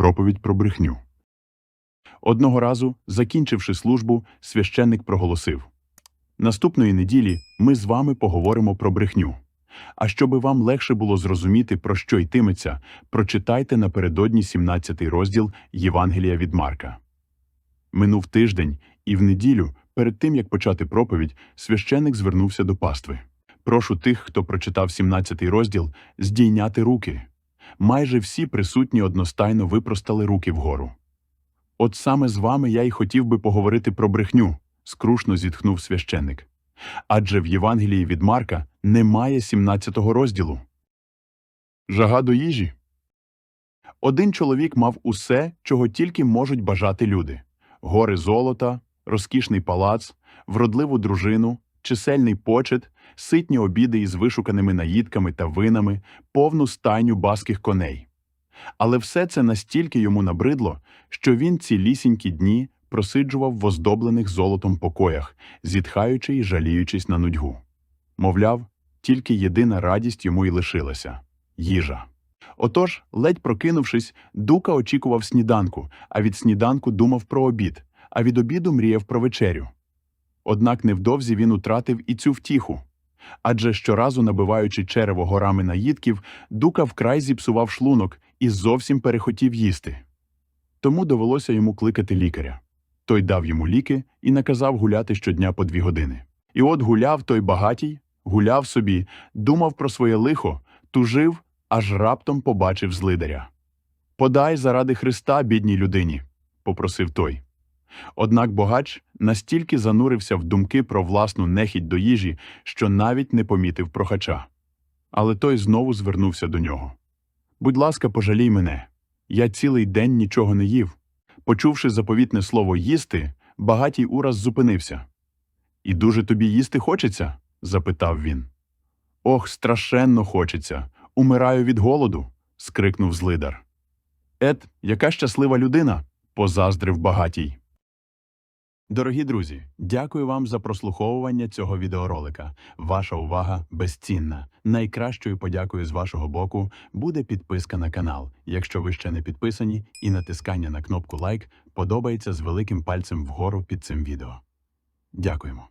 Проповідь про брехню. Одного разу, закінчивши службу, священник проголосив Наступної неділі ми з вами поговоримо про брехню. А щоби вам легше було зрозуміти, про що йтиметься, прочитайте напередодні 17 розділ Євангелія від Марка. Минув тиждень, і в неділю, перед тим як почати проповідь, священник звернувся до пастви. Прошу тих, хто прочитав 17 розділ, здійняти руки. Майже всі присутні одностайно випростали руки вгору. От саме з вами я й хотів би поговорити про брехню, скрушно зітхнув священник. Адже в Євангелії від Марка немає 17-го розділу. Жага до їжі. Один чоловік мав усе, чого тільки можуть бажати люди: гори золота, розкішний палац, вродливу дружину, чисельний почет, ситні обіди із вишуканими наїдками та винами, повну стайню баских коней. Але все це настільки йому набридло, що він цілісінькі дні просиджував в оздоблених золотом покоях, зітхаючи і жаліючись на нудьгу. Мовляв, тільки єдина радість йому й лишилася їжа. Отож, ледь прокинувшись, Дука очікував сніданку, а від сніданку думав про обід, а від обіду мріяв про вечерю. Однак невдовзі він утратив і цю втіху. Адже щоразу набиваючи черево горами наїдків, Дука вкрай зіпсував шлунок і зовсім перехотів їсти. Тому довелося йому кликати лікаря. Той дав йому ліки і наказав гуляти щодня по дві години. І от гуляв той багатій, гуляв собі, думав про своє лихо, тужив, аж раптом побачив злидаря. Подай заради Христа бідній людині, попросив той. Однак богач настільки занурився в думки про власну нехідь до їжі, що навіть не помітив прохача. Але той знову звернувся до нього. Будь ласка, пожалій мене. Я цілий день нічого не їв. Почувши заповітне слово їсти, багатій ураз зупинився. І дуже тобі їсти хочеться? запитав він. Ох, страшенно хочеться. Умираю від голоду. скрикнув злидар. Ет, яка щаслива людина. позаздрив багатій. Дорогі друзі, дякую вам за прослуховування цього відеоролика. Ваша увага безцінна. Найкращою подякою з вашого боку буде підписка на канал, якщо ви ще не підписані, і натискання на кнопку лайк подобається з великим пальцем вгору під цим відео. Дякуємо.